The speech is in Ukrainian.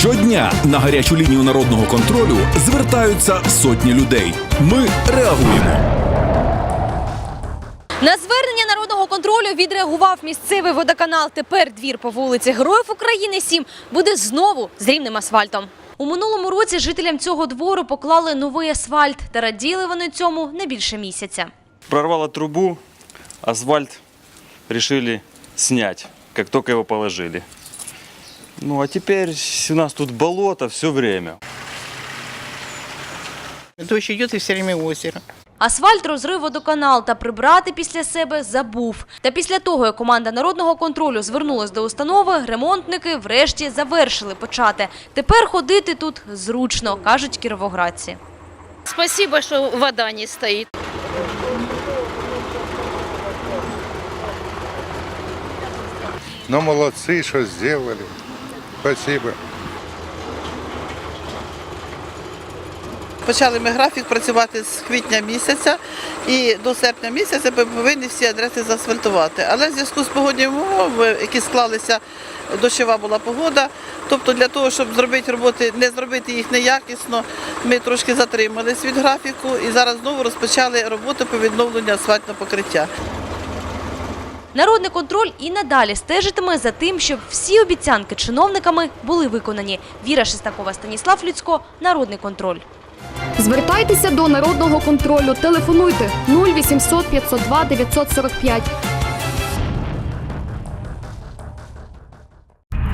Щодня на гарячу лінію народного контролю звертаються сотні людей. Ми реагуємо. На звернення народного контролю відреагував місцевий водоканал. Тепер двір по вулиці Героїв України 7 буде знову з рівним асфальтом. У минулому році жителям цього двору поклали новий асфальт та раділи вони цьому не більше місяця. Прорвало трубу, асфальт решили снять, как только его положили. Ну а теперь у нас тут болото все время. Дождь идет и все время озеро. Асфальт розрив водоканал та прибрати після себе забув. Та після того, як команда народного контролю звернулась до установи, ремонтники врешті завершили почати. Тепер ходити тут зручно, кажуть кіровоградці. Спасибо, что вода не стоит. Ну, молодцы, что сделали. Спасибо. Почали ми графік працювати з квітня місяця і до серпня місяця ми повинні всі адреси заасфальтувати. Але в зв'язку з погодніми умовами, які склалися, дощова була погода. Тобто для того, щоб зробити роботи, не зробити їх неякісно, ми трошки затримались від графіку і зараз знову розпочали роботу по відновленню асфальтного покриття. Народний контроль і надалі стежитиме за тим, щоб всі обіцянки чиновниками були виконані. Віра Шестакова, Станіслав Люцько, Народний контроль. Звертайтеся до народного контролю. Телефонуйте 0800 502 945.